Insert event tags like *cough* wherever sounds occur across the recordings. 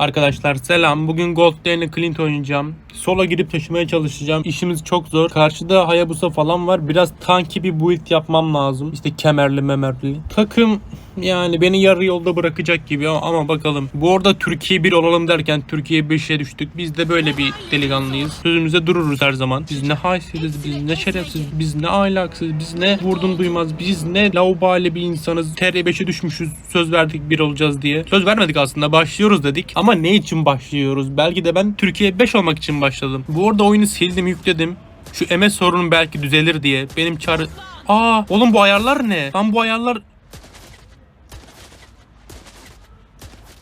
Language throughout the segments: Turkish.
Arkadaşlar selam. Bugün Gold Lane'le Clint oynayacağım. Sola girip taşımaya çalışacağım. İşimiz çok zor. Karşıda Hayabusa falan var. Biraz tanki bir build yapmam lazım. İşte kemerli memerli. Takım yani beni yarı yolda bırakacak gibi ama, bakalım. Bu arada Türkiye 1 olalım derken Türkiye 5'e düştük. Biz de böyle bir delikanlıyız. Sözümüze dururuz her zaman. Biz ne haysiziz, biz ne şerefsiz, biz ne ahlaksız, biz ne vurdum duymaz, biz ne laubali bir insanız. TR5'e düşmüşüz. Söz verdik bir olacağız diye. Söz vermedik aslında. Başlıyoruz dedik. Ama ne için başlıyoruz? Belki de ben Türkiye 5 olmak için başladım. Bu arada oyunu sildim, yükledim. Şu MS sorunum belki düzelir diye. Benim çağrı... Aa, oğlum bu ayarlar ne? Lan bu ayarlar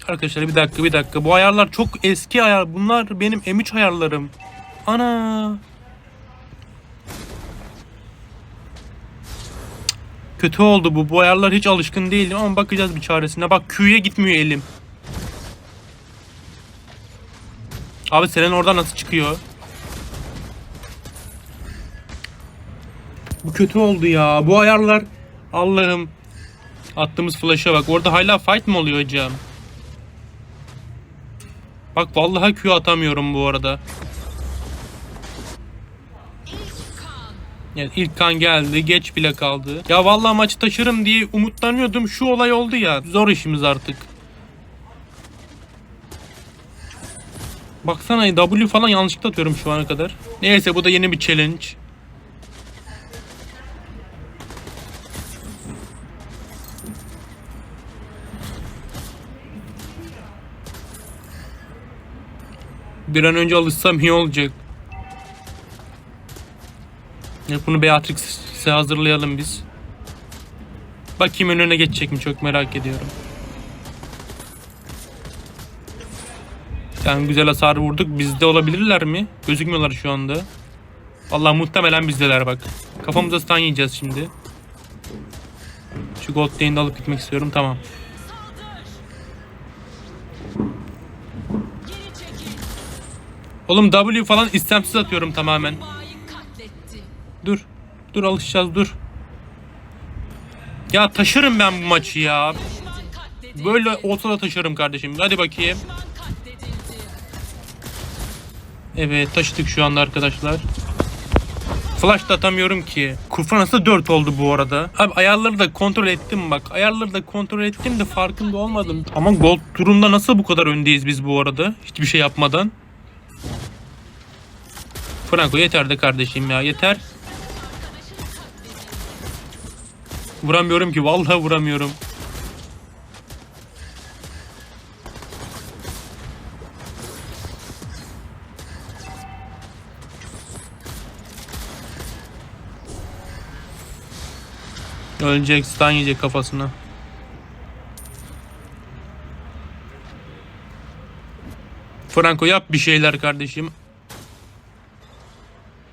Arkadaşlar bir dakika bir dakika. Bu ayarlar çok eski ayar. Bunlar benim M3 ayarlarım. Ana. Kötü oldu bu. Bu ayarlar hiç alışkın değilim ama bakacağız bir çaresine. Bak Q'ye gitmiyor elim. Abi Selen oradan nasıl çıkıyor? Bu kötü oldu ya. Bu ayarlar Allah'ım. Attığımız flash'a bak. Orada hala fight mı oluyor hocam? Bak vallahi Q atamıyorum bu arada. Yani ilk kan geldi. Geç bile kaldı. Ya vallahi maçı taşırım diye umutlanıyordum. Şu olay oldu ya. Zor işimiz artık. Baksana W falan yanlışlıkla atıyorum şu ana kadar. Neyse bu da yeni bir challenge. Bir an önce alışsam iyi olacak. Bunu Beatrix'e hazırlayalım biz. Bakayım önüne geçecek mi çok merak ediyorum. Yani güzel hasar vurduk. Bizde olabilirler mi? Gözükmüyorlar şu anda. Allah muhtemelen bizdeler bak. Kafamıza stun yiyeceğiz şimdi. Şu gold de alıp gitmek istiyorum. Tamam. Oğlum W falan istemsiz atıyorum tamamen. Dur. Dur alışacağız dur. Ya taşırım ben bu maçı ya. Böyle olsa da taşırım kardeşim. Hadi bakayım. Evet taşıdık şu anda arkadaşlar. Flash da atamıyorum ki. Kurfa nasıl 4 oldu bu arada? Abi ayarları da kontrol ettim bak. Ayarları da kontrol ettim de farkında olmadım. Ama gold turunda nasıl bu kadar öndeyiz biz bu arada? Hiçbir şey yapmadan. Franco yeter de kardeşim ya yeter. Vuramıyorum ki vallahi vuramıyorum. Ölecek, stun yiyecek kafasına. Franco yap bir şeyler kardeşim.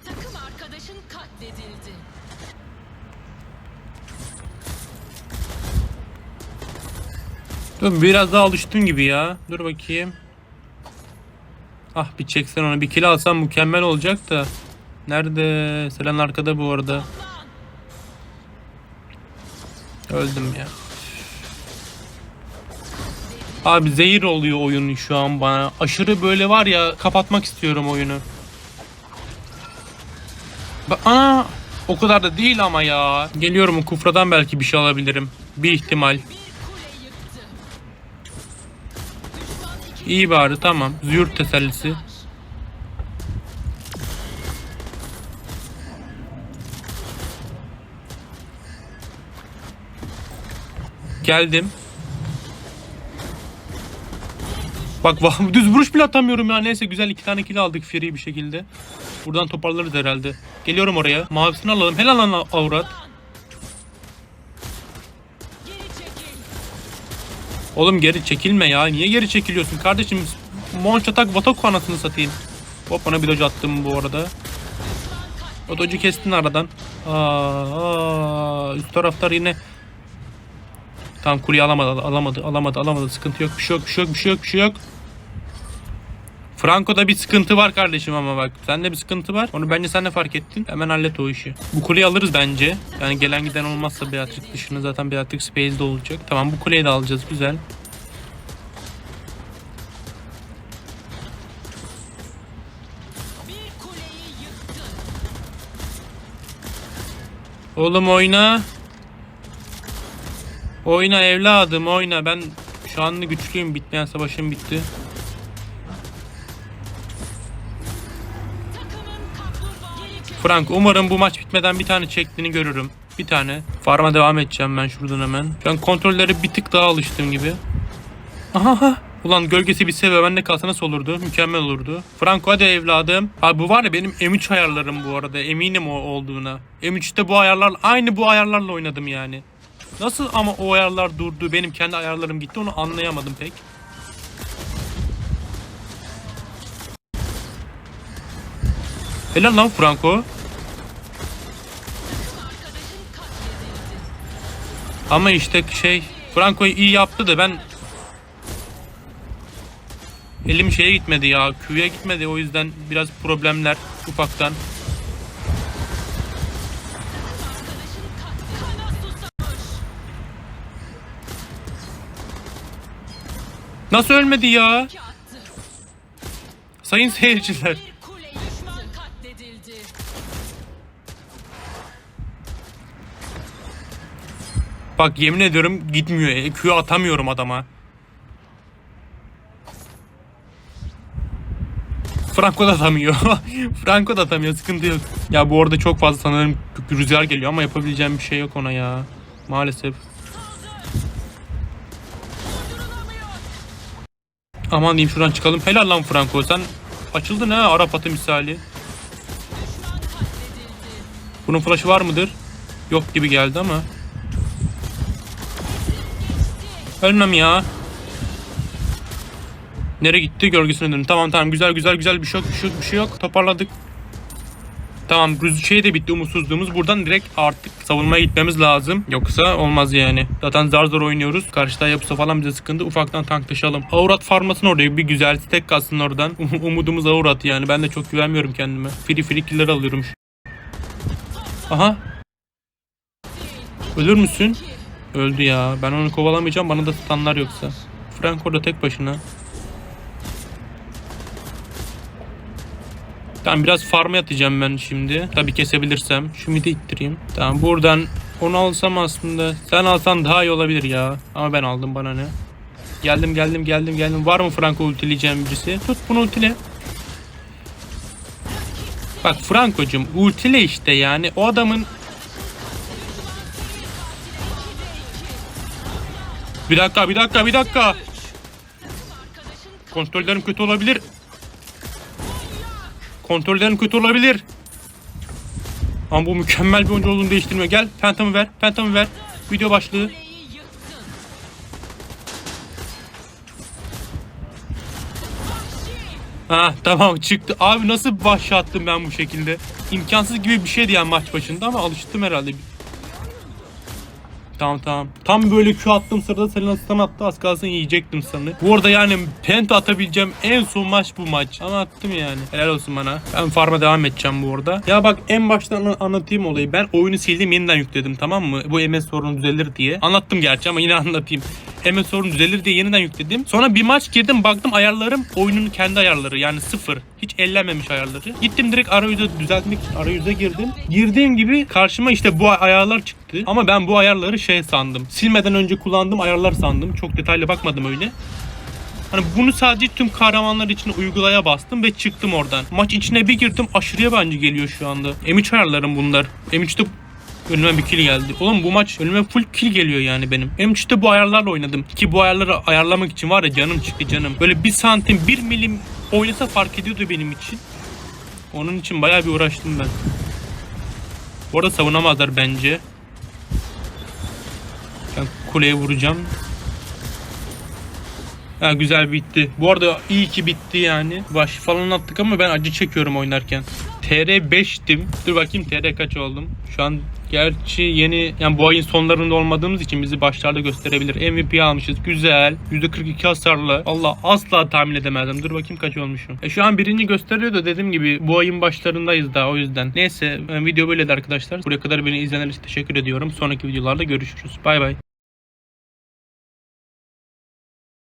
Takım arkadaşın katledildi. Dur biraz daha alıştın gibi ya. Dur bakayım. Ah bir çeksen onu. Bir kill alsam mükemmel olacak da. Nerede? Selen arkada bu arada. Öldüm ya. Abi zehir oluyor oyun şu an bana. Aşırı böyle var ya kapatmak istiyorum oyunu. Ba- Ana o kadar da değil ama ya. Geliyorum kufradan belki bir şey alabilirim. Bir ihtimal. İyi bari tamam. Züğürt tesellisi. Geldim. Bak düz vuruş bile atamıyorum ya. Neyse güzel iki tane kill aldık free bir şekilde. Buradan toparlarız herhalde. Geliyorum oraya. Mavisini alalım. Helal lan avrat. Oğlum geri çekilme ya. Niye geri çekiliyorsun kardeşim? Monç atak Vatoku anasını satayım. Hop ona bir dodge attım bu arada. O dodge'u kestin aradan. Aa, aa, üst taraftar yine Tamam kuleyi alamadı, alamadı, alamadı, alamadı. Sıkıntı yok, bir şey yok, bir şey yok, bir şey yok, bir şey yok. Franco'da bir sıkıntı var kardeşim ama bak. Sende bir sıkıntı var. Onu bence sen de fark ettin. Hemen hallet o işi. Bu kuleyi alırız bence. Yani gelen giden olmazsa Beatrix dışında zaten Beatrix Space'de olacak. Tamam bu kuleyi de alacağız. Güzel. Oğlum oyna. Oyna evladım oyna. Ben şu an güçlüyüm. Bitmeyen savaşım bitti. Frank umarım bu maç bitmeden bir tane çektiğini görürüm. Bir tane. Farm'a devam edeceğim ben şuradan hemen. Şu an kontrolleri bir tık daha alıştığım gibi. Aha. Ulan gölgesi bitse ve bende kalsa nasıl olurdu? Mükemmel olurdu. Franco hadi evladım. Abi bu var ya benim M3 ayarlarım bu arada. Eminim o olduğuna. M3'te bu ayarlar aynı bu ayarlarla oynadım yani. Nasıl ama o ayarlar durdu benim kendi ayarlarım gitti onu anlayamadım pek. Helal lan Franco. Ama işte şey Franco'yu iyi yaptı da ben elim şeye gitmedi ya Q'ya gitmedi o yüzden biraz problemler ufaktan. Nasıl ölmedi ya? Sayın seyirciler. Bak yemin ediyorum gitmiyor. E, Q atamıyorum adama. Franco da atamıyor. *laughs* Franco da atamıyor. Sıkıntı yok. Ya bu arada çok fazla sanırım rüzgar geliyor ama yapabileceğim bir şey yok ona ya. Maalesef. Aman diyeyim şuradan çıkalım. Helal lan Franco. Sen açıldın ha Arap atı misali. Bunun flash'ı var mıdır? Yok gibi geldi ama. Ölmem ya. Nereye gitti? Gölgesine döndü. Tamam tamam güzel güzel güzel bir şey yok bir şey yok bir şey yok. Toparladık. Tamam şey de bitti umutsuzluğumuz. Buradan direkt artık savunmaya gitmemiz lazım. Yoksa olmaz yani. Zaten zar zor oynuyoruz. Karşıda yapısı falan bize sıkıntı. Ufaktan tanklaşalım. Aurat farmasın oraya bir güzel tek kalsın oradan. *laughs* Umudumuz Aurat yani. Ben de çok güvenmiyorum kendime. Free free killer alıyorum. Aha. Ölür müsün? Öldü ya. Ben onu kovalamayacağım. Bana da stunlar yoksa. Frank orada tek başına. Tamam biraz farm atacağım ben şimdi. Tabi kesebilirsem. Şu midi ittireyim. Tamam buradan onu alsam aslında. Sen alsan daha iyi olabilir ya. Ama ben aldım bana ne. Geldim geldim geldim geldim. Var mı Franco ultileyeceğim birisi? Tut bunu ultile. Bak Franco'cum ultile işte yani. O adamın Bir dakika, bir dakika, bir dakika. Kontrollerim kötü olabilir. Kontrollerim kötü olabilir. Ama bu mükemmel bir oyuncu olduğunu değiştirmiyor. Gel, pentamı ver, pentamı ver. Video başlığı. Ha tamam çıktı. Abi nasıl başlattım ben bu şekilde? İmkansız gibi bir şeydi yani maç başında ama alıştım herhalde. Tamam tamam. Tam böyle Q attığım sırada Selena stun attı. Az kalsın yiyecektim sanı. Bu arada yani penta atabileceğim en son maç bu maç. Ama attım yani. Helal olsun bana. Ben farma devam edeceğim bu arada. Ya bak en baştan an- anlatayım olayı. Ben oyunu sildim yeniden yükledim tamam mı? Bu MS sorunu düzelir diye. Anlattım gerçi ama yine *laughs* anlatayım. MS sorunu düzelir diye yeniden yükledim. Sonra bir maç girdim baktım ayarlarım oyunun kendi ayarları yani sıfır. Hiç ellenmemiş ayarları. Gittim direkt arayüzü düzeltmek için arayüze girdim. Girdiğim gibi karşıma işte bu ayarlar çıktı. Ama ben bu ayarları şey sandım. Silmeden önce kullandığım ayarlar sandım. Çok detaylı bakmadım öyle. Hani bunu sadece tüm kahramanlar için uygulaya bastım ve çıktım oradan. Maç içine bir girdim aşırı yabancı geliyor şu anda. M3 ayarlarım bunlar. M3'te önüme bir kill geldi. Oğlum bu maç önüme full kill geliyor yani benim. M3'te bu ayarlarla oynadım. Ki bu ayarları ayarlamak için var ya canım çıktı canım. Böyle bir santim bir milim oynasa fark ediyordu benim için. Onun için bayağı bir uğraştım ben. Bu arada savunamazlar bence. Ben kuleye vuracağım. Ha güzel bitti. Bu arada iyi ki bitti yani. Baş falan attık ama ben acı çekiyorum oynarken. TR 5'tim. Dur bakayım TR kaç oldum. Şu an gerçi yeni yani bu ayın sonlarında olmadığımız için bizi başlarda gösterebilir. MVP almışız. Güzel. %42 hasarlı. Allah asla tahmin edemezdim. Dur bakayım kaç olmuşum. E, şu an birinci gösteriyor da dediğim gibi bu ayın başlarındayız daha o yüzden. Neyse e, video böyleydi arkadaşlar. Buraya kadar beni izleyenler için teşekkür ediyorum. Sonraki videolarda görüşürüz. Bay bay.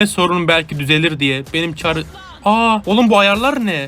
Sorun belki düzelir diye. Benim çağrı... Aa oğlum bu ayarlar ne?